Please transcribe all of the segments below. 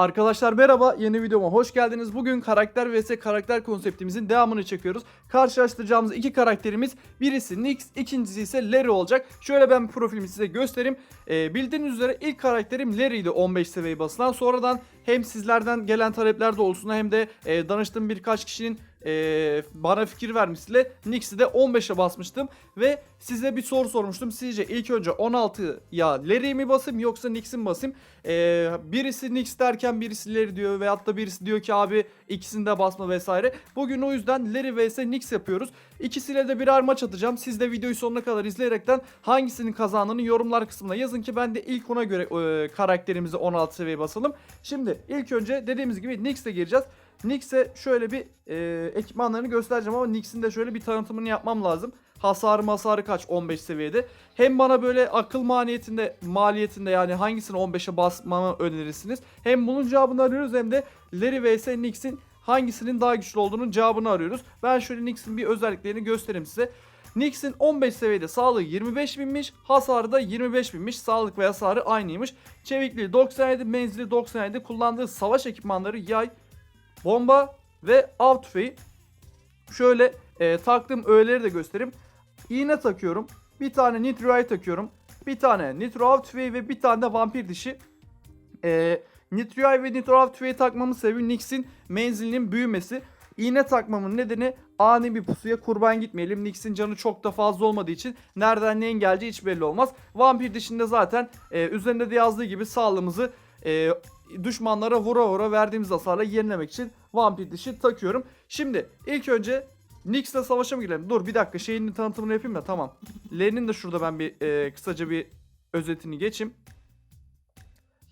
Arkadaşlar merhaba yeni videoma hoş geldiniz. Bugün karakter vs karakter konseptimizin devamını çekiyoruz. Karşılaştıracağımız iki karakterimiz birisi Nyx, ikincisi ise Larry olacak. Şöyle ben profilimi size göstereyim. Ee, bildiğiniz üzere ilk karakterim Larry'ydi 15 seviye basılan. Sonradan hem sizlerden gelen talepler doğrultusunda hem de e, danıştığım birkaç kişinin e, bana fikir vermesiyle Nyx'i de 15'e basmıştım. Ve size bir soru sormuştum. Sizce ilk önce 16'ya Larry'i mi basayım yoksa Nyx'i mi basayım? Ee, birisi Nyx derken birisi Larry diyor veyahut da birisi diyor ki abi ikisini de basma vesaire. Bugün o yüzden Larry vs Nyx yapıyoruz. İkisiyle de birer maç atacağım. Siz de videoyu sonuna kadar izleyerekten hangisinin kazandığını yorumlar kısmına yazın ki ben de ilk ona göre e, karakterimizi 16 seviyeye basalım. Şimdi ilk önce dediğimiz gibi Nyx'e gireceğiz. Nyx'e şöyle bir e, ekipmanlarını göstereceğim ama Nyx'in de şöyle bir tanıtımını yapmam lazım. Hasarı masarı kaç 15 seviyede. Hem bana böyle akıl maliyetinde maliyetinde yani hangisini 15'e basmamı önerirsiniz. Hem bunun cevabını arıyoruz hem de Larry vs Nyx'in hangisinin daha güçlü olduğunun cevabını arıyoruz. Ben şöyle Nyx'in bir özelliklerini göstereyim size. Nyx'in 15 seviyede sağlığı 25 binmiş, hasarı da 25 binmiş. Sağlık ve hasarı aynıymış. Çevikliği 97, menzili 97, kullandığı savaş ekipmanları yay, bomba ve av tüfeği. Şöyle e, taktığım öğeleri de göstereyim. İğne takıyorum. Bir tane nitro'yu takıyorum. Bir tane nitro av tüfeği ve bir tane de vampir dişi. E, nitro'yu ve nitro av tüfeği takmamın sebebi Nyx'in menzilinin büyümesi. İğne takmamın nedeni ani bir pusuya kurban gitmeyelim. Nyx'in canı çok da fazla olmadığı için nereden neyin geleceği hiç belli olmaz. Vampir dişinde zaten e, üzerinde de yazdığı gibi sağlığımızı e, düşmanlara vura vura verdiğimiz hasarla yenilemek için vampir dişi takıyorum. Şimdi ilk önce Nyx'le savaşa mı girelim? Dur bir dakika şeyinin tanıtımını yapayım da tamam. Larry'nin de şurada ben bir e, kısaca bir özetini geçeyim.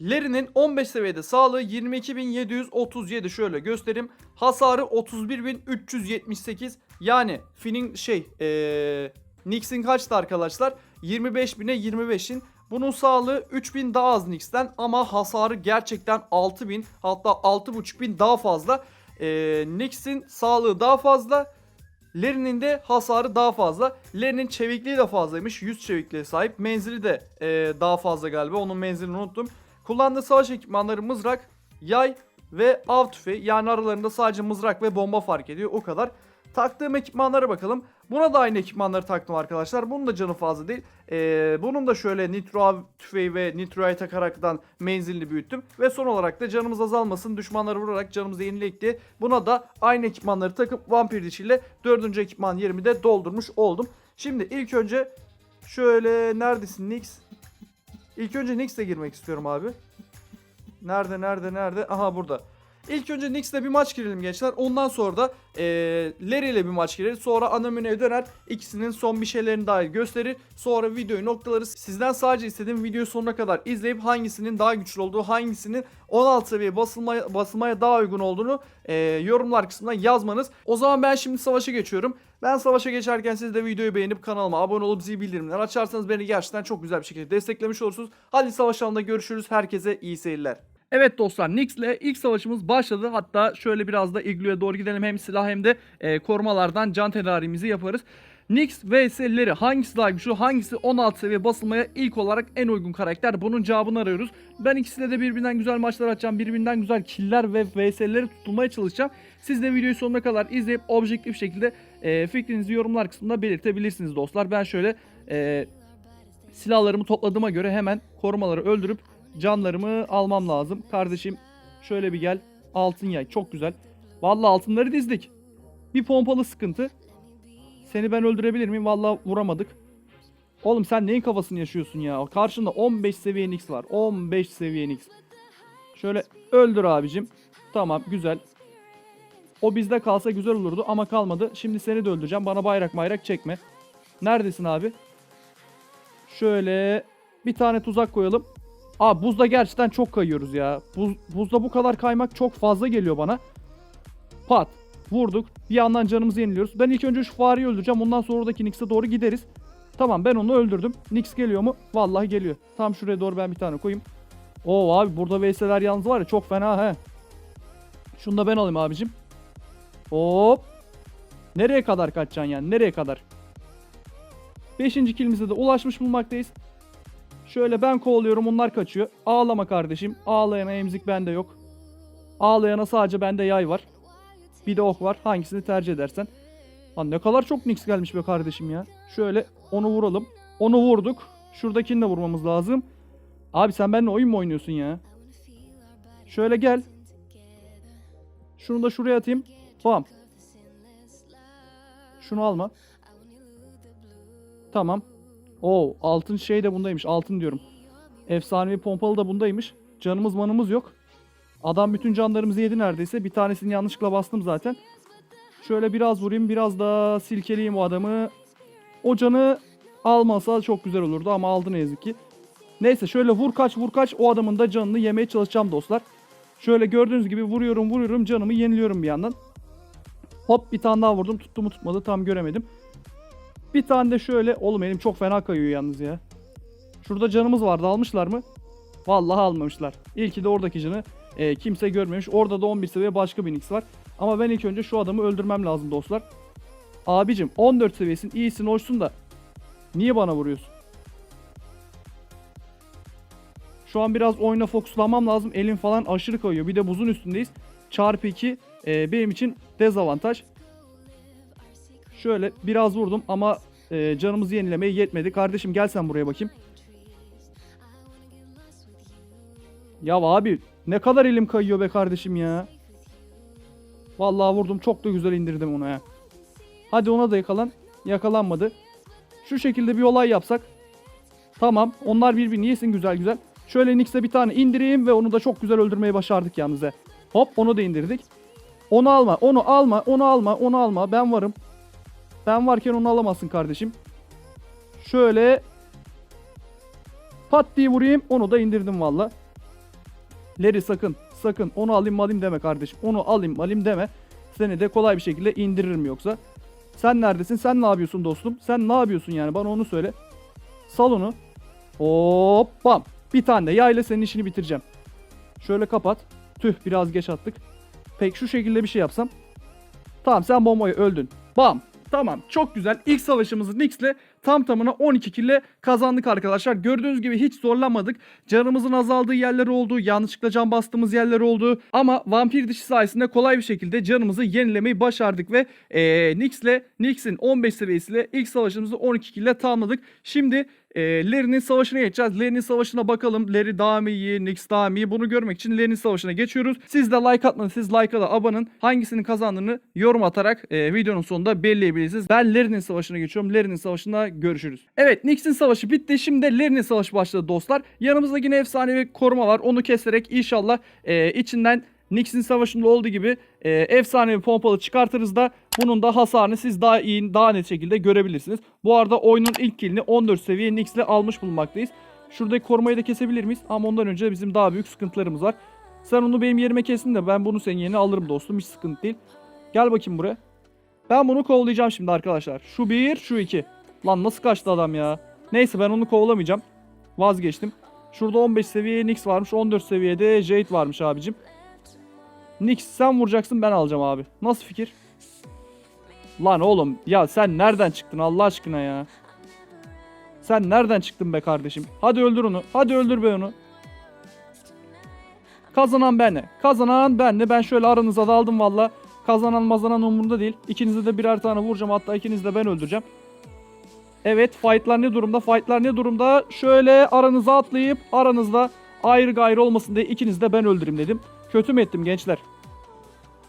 Larry'nin 15 seviyede sağlığı 22.737 şöyle göstereyim. Hasarı 31.378 yani Finn'in şey e, Nyx'in kaçtı arkadaşlar? 25.000'e 25'in. Bunun sağlığı 3000 daha az Nyx'ten ama hasarı gerçekten 6000 hatta 6500 daha fazla. E, Nyx'in sağlığı daha fazla. Larry'nin de hasarı daha fazla. Larry'nin çevikliği de fazlaymış. 100 çevikliğe sahip. Menzili de e, daha fazla galiba. Onun menzilini unuttum. Kullandığı savaş ekipmanları mızrak, yay ve av tüfeği. Yani aralarında sadece mızrak ve bomba fark ediyor. O kadar. Taktığım ekipmanlara bakalım. Buna da aynı ekipmanları taktım arkadaşlar. Bunun da canı fazla değil. Ee, bunun da şöyle nitro av tüfeği ve nitro'yu takaraktan menzilini büyüttüm. Ve son olarak da canımız azalmasın. Düşmanları vurarak canımızı yenileyek diye. Buna da aynı ekipmanları takıp vampir dişiyle dördüncü ekipman yerimi de doldurmuş oldum. Şimdi ilk önce şöyle neredesin Nix? İlk önce Nix'le girmek istiyorum abi. Nerede nerede nerede? Aha burada. İlk önce Knicks'le bir maç girelim gençler. Ondan sonra da e, Larry ile bir maç gireriz. Sonra ana döner. İkisinin son bir şeylerini dair gösterir. Sonra videoyu noktalarız. Sizden sadece istediğim videoyu sonuna kadar izleyip hangisinin daha güçlü olduğu, hangisinin 16 seviye basılmaya, basılmaya daha uygun olduğunu e, yorumlar kısmına yazmanız. O zaman ben şimdi savaşa geçiyorum. Ben savaşa geçerken siz de videoyu beğenip kanalıma abone olup zil bildirimleri açarsanız beni gerçekten çok güzel bir şekilde desteklemiş olursunuz. Hadi savaş alanında görüşürüz. Herkese iyi seyirler. Evet dostlar Nyx'le ilk savaşımız başladı. Hatta şöyle biraz da Iglu'ya doğru gidelim. Hem silah hem de e, korumalardan can tedarimizi yaparız. Nyx vs Larry hangisi daha güçlü hangisi 16 seviye basılmaya ilk olarak en uygun karakter bunun cevabını arıyoruz. Ben ikisiyle de birbirinden güzel maçlar açacağım birbirinden güzel killer ve vs'leri tutulmaya çalışacağım. Siz de videoyu sonuna kadar izleyip objektif şekilde e, fikrinizi yorumlar kısmında belirtebilirsiniz dostlar. Ben şöyle e, silahlarımı topladığıma göre hemen korumaları öldürüp canlarımı almam lazım. Kardeşim şöyle bir gel. Altın yay çok güzel. Vallahi altınları dizdik. Bir pompalı sıkıntı. Seni ben öldürebilir miyim? Vallahi vuramadık. Oğlum sen neyin kafasını yaşıyorsun ya? Karşında 15 seviye Nix var. 15 seviye Nix. Şöyle öldür abicim. Tamam güzel. O bizde kalsa güzel olurdu ama kalmadı. Şimdi seni de öldüreceğim. Bana bayrak bayrak çekme. Neredesin abi? Şöyle bir tane tuzak koyalım. Aa buzda gerçekten çok kayıyoruz ya. Buz, buzda bu kadar kaymak çok fazla geliyor bana. Pat. Vurduk. Bir yandan canımızı yeniliyoruz. Ben ilk önce şu fareyi öldüreceğim. Ondan sonra oradaki Nix'e doğru gideriz. Tamam ben onu öldürdüm. Nix geliyor mu? Vallahi geliyor. Tam şuraya doğru ben bir tane koyayım. Oo abi burada VS'ler yalnız var ya çok fena he. Şunu da ben alayım abicim. Hop. Nereye kadar kaçacaksın yani? Nereye kadar? Beşinci kilimize de ulaşmış bulmaktayız. Şöyle ben kovalıyorum onlar kaçıyor. Ağlama kardeşim. Ağlayana emzik bende yok. Ağlayana sadece bende yay var. Bir de ok var. Hangisini tercih edersen. Lan ne kadar çok Nix gelmiş be kardeşim ya. Şöyle onu vuralım. Onu vurduk. Şuradakini de vurmamız lazım. Abi sen benimle oyun mu oynuyorsun ya? Şöyle gel. Şunu da şuraya atayım. Tamam. Şunu alma. Tamam. Oo altın şey de bundaymış. Altın diyorum. Efsanevi pompalı da bundaymış. Canımız manımız yok. Adam bütün canlarımızı yedi neredeyse. Bir tanesini yanlışlıkla bastım zaten. Şöyle biraz vurayım. Biraz da silkeleyeyim o adamı. O canı almasa çok güzel olurdu ama aldı ne yazık ki. Neyse şöyle vur kaç vur kaç o adamın da canını yemeye çalışacağım dostlar. Şöyle gördüğünüz gibi vuruyorum vuruyorum canımı yeniliyorum bir yandan. Hop bir tane daha vurdum tuttu mu tutmadı tam göremedim. Bir tane de şöyle oğlum elim çok fena kayıyor yalnız ya. Şurada canımız vardı almışlar mı? Vallahi almamışlar. İlki de oradaki canı e, kimse görmemiş. Orada da 11 seviye başka bir Nix var. Ama ben ilk önce şu adamı öldürmem lazım dostlar. Abicim 14 seviyesin iyisin hoşsun da niye bana vuruyorsun? Şu an biraz oyuna fokuslanmam lazım. Elim falan aşırı kayıyor. Bir de buzun üstündeyiz. Çarpı 2 e, benim için dezavantaj. Şöyle biraz vurdum ama e, canımızı yenilemeye yetmedi. Kardeşim gel sen buraya bakayım. Ya abi ne kadar elim kayıyor be kardeşim ya. Vallahi vurdum çok da güzel indirdim onu ya. Hadi ona da yakalan. Yakalanmadı. Şu şekilde bir olay yapsak. Tamam. Onlar birbirini yesin güzel güzel. Şöyle Nix'e bir tane indireyim ve onu da çok güzel öldürmeyi başardık yalnız. he. Hop onu da indirdik. Onu alma, onu alma, onu alma, onu alma. Ben varım. Ben varken onu alamazsın kardeşim. Şöyle pat diye vurayım. Onu da indirdim valla. Leri sakın, sakın onu alayım alayım deme kardeşim. Onu alayım alayım deme. Seni de kolay bir şekilde indiririm yoksa. Sen neredesin? Sen ne yapıyorsun dostum? Sen ne yapıyorsun yani? Bana onu söyle. Sal onu. Hop bam. Bir tane de yayla senin işini bitireceğim. Şöyle kapat. Tüh biraz geç attık. Peki şu şekilde bir şey yapsam. Tamam sen bombayı öldün. Bam. Tamam çok güzel. İlk savaşımızı Nix'le tam tamına 12 kille kazandık arkadaşlar. Gördüğünüz gibi hiç zorlamadık. Canımızın azaldığı yerler oldu. Yanlışlıkla can bastığımız yerler oldu. Ama vampir dişi sayesinde kolay bir şekilde canımızı yenilemeyi başardık ve ee, Nix'le Nix'in 15 seviyesiyle ilk savaşımızı 12 kille tamamladık. Şimdi e, Larry'nin savaşına geçeceğiz. Larry'nin savaşına bakalım. Larry daha mı iyi, Nix daha mı iyi? Bunu görmek için Larry'nin savaşına geçiyoruz. Siz de like atmanız, siz like'a da abanın. Hangisinin kazandığını yorum atarak e, videonun sonunda belirleyebilirsiniz. Ben Larry'nin savaşına geçiyorum. Larry'nin savaşında görüşürüz. Evet Nix'in savaşı bitti. Şimdi de Larry'nin savaşı başladı dostlar. Yanımızda yine efsanevi koruma var. Onu keserek inşallah e, içinden Nix'in savaşında olduğu gibi e, efsanevi pompalı çıkartırız da bunun da hasarını siz daha iyi, daha net şekilde görebilirsiniz. Bu arada oyunun ilk killini 14 seviye Nix'le almış bulunmaktayız. Şuradaki korumayı da kesebilir miyiz? Ama ondan önce bizim daha büyük sıkıntılarımız var. Sen onu benim yerime kesin de ben bunu senin yerine alırım dostum. Hiç sıkıntı değil. Gel bakayım buraya. Ben bunu kovalayacağım şimdi arkadaşlar. Şu bir, şu iki. Lan nasıl kaçtı adam ya? Neyse ben onu kovalamayacağım. Vazgeçtim. Şurada 15 seviye Nix varmış. 14 seviyede Jade varmış abicim. Nix sen vuracaksın ben alacağım abi. Nasıl fikir? Lan oğlum ya sen nereden çıktın Allah aşkına ya? Sen nereden çıktın be kardeşim? Hadi öldür onu. Hadi öldür be onu. Kazanan benle. Kazanan benle. Ben şöyle aranıza daldım valla. Kazanan mazanan umurumda değil. İkinize de birer tane vuracağım. Hatta ikinizi de ben öldüreceğim. Evet fightlar ne durumda? Fightlar ne durumda? Şöyle aranıza atlayıp aranızda ayrı gayrı olmasın diye ikinizi de ben öldüreyim dedim. Kötü mü ettim gençler?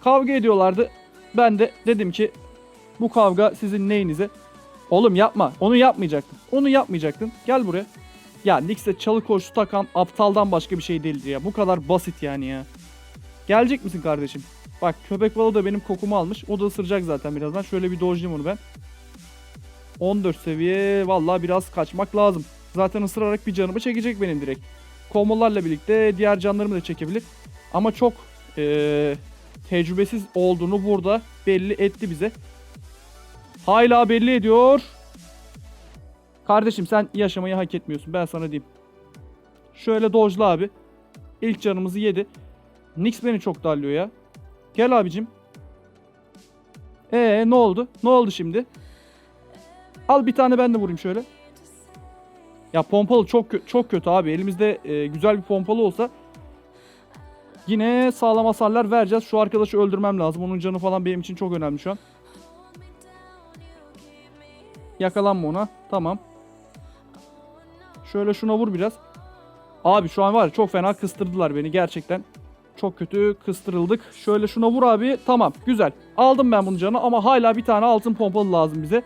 Kavga ediyorlardı. Ben de dedim ki bu kavga sizin neyinize? Oğlum yapma. Onu yapmayacaktın. Onu yapmayacaktın. Gel buraya. Ya Nix'e çalı koşu takan aptaldan başka bir şey değildir ya. Bu kadar basit yani ya. Gelecek misin kardeşim? Bak köpek balığı da benim kokumu almış. O da ısıracak zaten birazdan. Şöyle bir dojlayayım onu ben. 14 seviye. Vallahi biraz kaçmak lazım. Zaten ısırarak bir canımı çekecek benim direkt. Komolarla birlikte diğer canlarımı da çekebilir. Ama çok eee, tecrübesiz olduğunu burada belli etti bize. Hala belli ediyor. Kardeşim sen yaşamayı hak etmiyorsun ben sana diyeyim. Şöyle dojla abi. İlk canımızı yedi. Nix beni çok darlıyor ya. Gel abicim. Ee ne oldu? Ne oldu şimdi? Al bir tane ben de vurayım şöyle. Ya pompalı çok çok kötü abi. Elimizde e, güzel bir pompalı olsa Yine sağlam hasarlar vereceğiz. Şu arkadaşı öldürmem lazım. Onun canı falan benim için çok önemli şu an. Yakalanma ona. Tamam. Şöyle şuna vur biraz. Abi şu an var ya çok fena kıstırdılar beni gerçekten. Çok kötü kıstırıldık. Şöyle şuna vur abi. Tamam güzel. Aldım ben bunu canı ama hala bir tane altın pompalı lazım bize.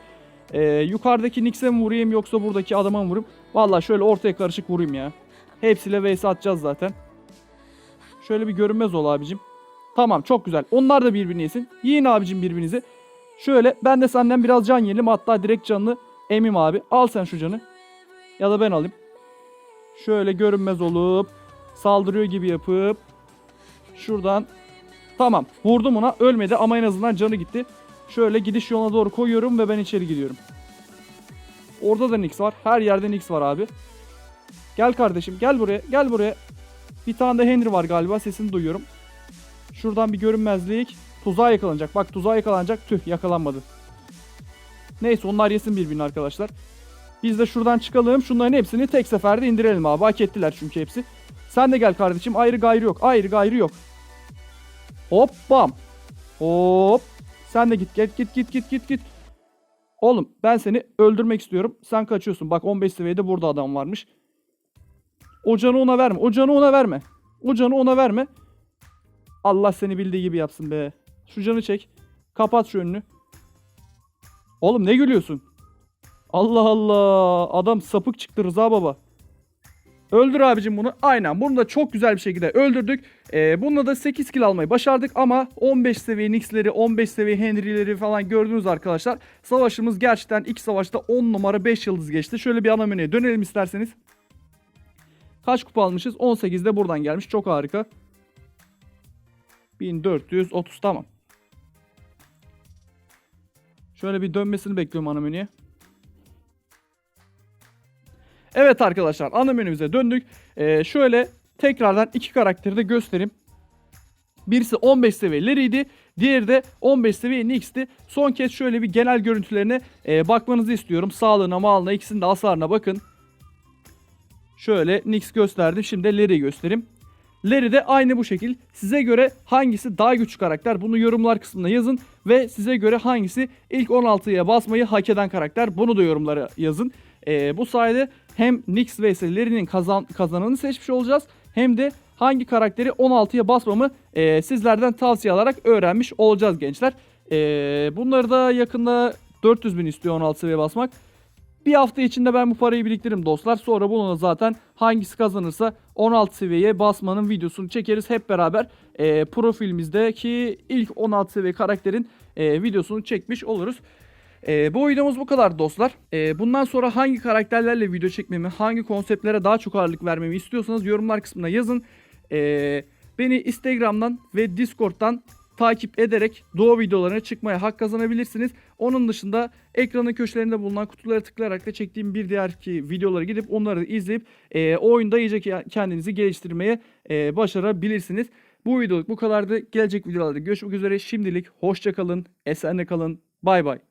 Ee, yukarıdaki Nix'e mi vurayım yoksa buradaki adama mı vurayım? Valla şöyle ortaya karışık vurayım ya. Hepsiyle vs atacağız zaten. Şöyle bir görünmez ol abicim. Tamam çok güzel. Onlar da birbirini yesin. Yiyin abicim birbirinizi. Şöyle ben de senden biraz can yiyelim. Hatta direkt canını emim abi. Al sen şu canı. Ya da ben alayım. Şöyle görünmez olup saldırıyor gibi yapıp şuradan tamam vurdum ona ölmedi ama en azından canı gitti. Şöyle gidiş yoluna doğru koyuyorum ve ben içeri gidiyorum. Orada da Nix var. Her yerde Nix var abi. Gel kardeşim gel buraya gel buraya. Bir tane de Henry var galiba sesini duyuyorum. Şuradan bir görünmezlik. Tuzağa yakalanacak. Bak tuzağa yakalanacak. Tüh yakalanmadı. Neyse onlar yesin birbirini arkadaşlar. Biz de şuradan çıkalım. Şunların hepsini tek seferde indirelim abi. Hak ettiler çünkü hepsi. Sen de gel kardeşim. Ayrı gayrı yok. Ayrı gayrı yok. Hop bam. Hop. Sen de git git git git git git git. Oğlum ben seni öldürmek istiyorum. Sen kaçıyorsun. Bak 15 seviyede burada adam varmış. O canı ona verme. O canı ona verme. O canı ona verme. Allah seni bildiği gibi yapsın be. Şu canı çek. Kapat şu önünü. Oğlum ne gülüyorsun? Allah Allah. Adam sapık çıktı Rıza baba. Öldür abicim bunu. Aynen bunu da çok güzel bir şekilde öldürdük. Ee, bununla da 8 kill almayı başardık ama 15 seviye Nix'leri 15 seviye Henry'leri falan gördünüz arkadaşlar. Savaşımız gerçekten ilk savaşta 10 numara 5 yıldız geçti. Şöyle bir ana menüye dönelim isterseniz. Kaç kupa almışız? 18 de buradan gelmiş. Çok harika. 1430 tamam. Şöyle bir dönmesini bekliyorum ana menüye. Evet arkadaşlar ana menümüze döndük. Ee, şöyle tekrardan iki karakteri de göstereyim. Birisi 15 seviyeleriydi. Diğeri de 15 seviye Nix'ti. Son kez şöyle bir genel görüntülerine e, bakmanızı istiyorum. Sağlığına, malına, ikisinin de hasarına bakın. Şöyle Nix gösterdim. Şimdi de Larry göstereyim. Larry de aynı bu şekil. Size göre hangisi daha güçlü karakter? Bunu yorumlar kısmına yazın. Ve size göre hangisi ilk 16'ya basmayı hak eden karakter? Bunu da yorumlara yazın. Ee, bu sayede hem Nix vs Larry'nin kazan, kazananını seçmiş olacağız. Hem de hangi karakteri 16'ya basmamı e, sizlerden tavsiye alarak öğrenmiş olacağız gençler. Ee, bunları da yakında 400 bin istiyor 16 seviye basmak. Bir hafta içinde ben bu parayı biriktiririm dostlar. Sonra bunu zaten hangisi kazanırsa 16 seviyeye basmanın videosunu çekeriz hep beraber. E, profilimizdeki ilk 16 seviye karakterin e, videosunu çekmiş oluruz. E, bu videomuz bu kadar dostlar. E, bundan sonra hangi karakterlerle video çekmemi, hangi konseptlere daha çok ağırlık vermemi istiyorsanız yorumlar kısmına yazın. E, beni Instagram'dan ve Discord'dan takip ederek Doğu videolarına çıkmaya hak kazanabilirsiniz. Onun dışında ekranın köşelerinde bulunan kutulara tıklayarak da çektiğim bir diğerki videolara gidip onları izleyip e, oyunda iyice ke- kendinizi geliştirmeye e, başarabilirsiniz. Bu videoluk bu kadardı. Gelecek videolarda görüşmek üzere. Şimdilik hoşça kalın, esenle kalın. Bay bay.